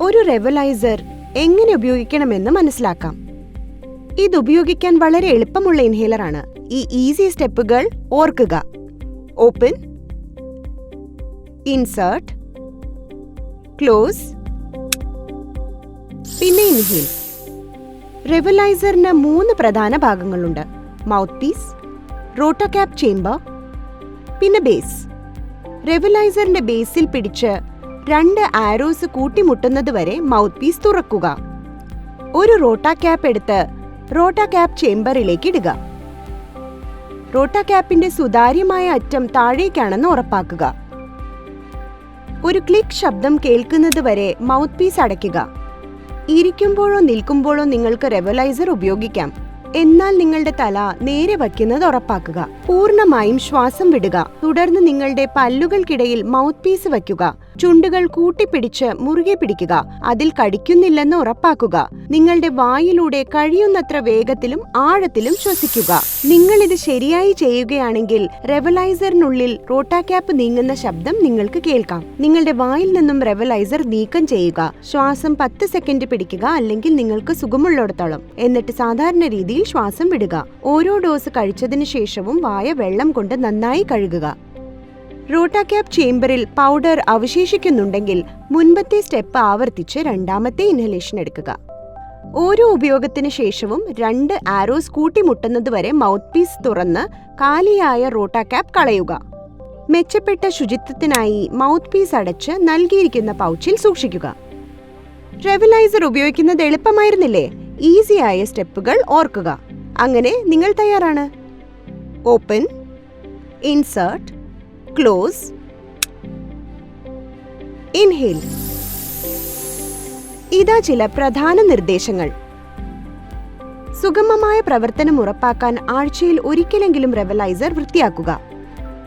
ഒരു റെവലൈസർ എങ്ങനെ ഉപയോഗിക്കണമെന്ന് മനസ്സിലാക്കാം. ഇത് ഉപയോഗിക്കാൻ വളരെ എളുപ്പമുള്ള ഇൻഹേലർ ആണ്. ഈ ഈസി സ്റ്റെപ്പുകൾ ഓർക്കുക. ഓപ്പൺ ഇൻസേർട്ട് ക്ലോസ് പിന്നെ ഇൻഹേൽ റെവലൈസറിന് മൂന്ന് പ്രധാന ഭാഗങ്ങളുണ്ട്. മൗത്ത് പീസ് റോട്ടോക്യാപ് ചേംബർ പിന്നെ ബേസ് റെവലൈസറിന്റെ ബേസിൽ പിടിച്ച് രണ്ട് ആരോസ് കൂട്ടിമുട്ടുന്നത് വരെ മൗത്ത് പീസ് തുറക്കുക. ഒരു റോട്ടാ ക്യാപ് എടുത്ത് റോട്ടാ ക്യാപ് ചേംബറിലേക്ക് ഇടുക. റോട്ടാ ക്യാപ്പിന്റെ സുതാര്യമായ അറ്റം താഴേക്കാണെന്ന് ഉറപ്പാക്കുക. ഒരു ക്ലിക്ക് ശബ്ദം കേൾക്കുന്നത് വരെ മൗത്ത് പീസ് അടയ്ക്കുക. ഇരിക്കുമ്പോഴോ നിൽക്കുമ്പോഴോ നിങ്ങൾക്ക് റെവലൈസർ ഉപയോഗിക്കാം. എന്നാൽ നിങ്ങളുടെ തല നേരെ വയ്ക്കുന്നത് ഉറപ്പാക്കുക. പൂർണമായും ശ്വാസം വിടുക. തുടർന്ന് നിങ്ങളുടെ പല്ലുകൾക്കിടയിൽ മൗത്ത് പീസ് വയ്ക്കുക. ചുണ്ടുകൾ കൂട്ടിപ്പിടിച്ച് മുറുകെ പിടിക്കുക. അതിൽ കടിക്കുന്നില്ലെന്ന് ഉറപ്പാക്കുക. നിങ്ങളുടെ വായിലൂടെ കഴിയുന്നത്ര വേഗത്തിലും ആഴത്തിലും ശ്വസിക്കുക. നിങ്ങൾ ഇത് ശരിയായി ചെയ്യുകയാണെങ്കിൽ റെവലൈസറിനുള്ളിൽ റോട്ടാക്യാപ്പ് നീങ്ങുന്ന ശബ്ദം നിങ്ങൾക്ക് കേൾക്കാം. നിങ്ങളുടെ വായിൽ നിന്നും റെവലൈസർ നീക്കം ചെയ്യുക. ശ്വാസം പത്ത് സെക്കൻഡ് പിടിക്കുക അല്ലെങ്കിൽ നിങ്ങൾക്ക് സുഖമുള്ളിടത്തോളം. എന്നിട്ട് സാധാരണ രീതിയിൽ ശ്വാസം വിടുക. ഓരോ ഡോസ് കഴിച്ചതിനു ശേഷവും വായ വെള്ളം കൊണ്ട് നന്നായി കഴുകുക. റോട്ടാക്യാപ് ചേംബറിൽ പൗഡർ അവശേഷിക്കുന്നുണ്ടെങ്കിൽ മുൻപത്തെ സ്റ്റെപ്പ് ആവർത്തിച്ച് രണ്ടാമത്തെ ഇൻഹലേഷൻ എടുക്കുക. ഓരോ ഉപയോഗത്തിന് ശേഷവും രണ്ട് ആരോസ് കൂട്ടിമുട്ടുന്നതുവരെ മൗത്ത് പീസ് തുറന്ന് കാലിയായ റോട്ടാക്യാപ് കളയുക. മെച്ചപ്പെട്ട ശുചിത്വത്തിനായി മൗത്ത് പീസ് അടച്ച് നൽകിയിരിക്കുന്ന പൗച്ചിൽ സൂക്ഷിക്കുക. റെവലൈസർ ഉപയോഗിക്കുന്നത് എളുപ്പമായിരുന്നില്ലേ? ഈസിയായ സ്റ്റെപ്പുകൾ ഓർക്കുക. അങ്ങനെ നിങ്ങൾ തയ്യാറാണ്. ഓപ്പൺ. ഇൻസേർട്ട്. ക്ലോസ് ഇൻഹേൽ ഇതാ ചില പ്രധാന നിർദ്ദേശങ്ങൾ. സുഗമമായ പ്രവർത്തനം ഉറപ്പാക്കാൻ ആഴ്ചയിൽ ഒരിക്കലെങ്കിലും റെവലൈസർ വൃത്തിയാക്കുക.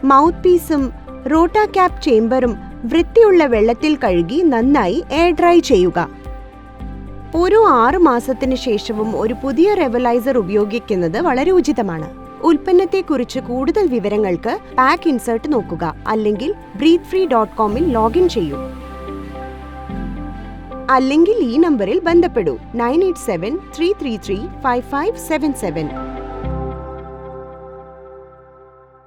മൗത്ത് പീസും റോട്ടാ ക്യാപ് ചേംബറും വൃത്തിയുള്ള വെള്ളത്തിൽ കഴുകി നന്നായി എയർ ഡ്രൈ ചെയ്യുക. ഓരോ ആറ് മാസത്തിന് ശേഷവും ഒരു പുതിയ റെവലൈസർ ഉപയോഗിക്കുന്നത് വളരെ ഉചിതമാണ്. ഉൽപ്പന്നത്തെക്കുറിച്ച് കൂടുതൽ വിവരങ്ങൾക്ക് പാക്ക് ഇൻസേർട്ട് നോക്കുക അല്ലെങ്കിൽ ബ്രീത്ത് ഫ്രീ ഡോട്ട് കോമിൽ ലോഗിൻ ചെയ്യൂ. അല്ലെങ്കിൽ ഈ നമ്പറിൽ ബന്ധപ്പെടൂ. Nine eight seven three three three five five seven seven.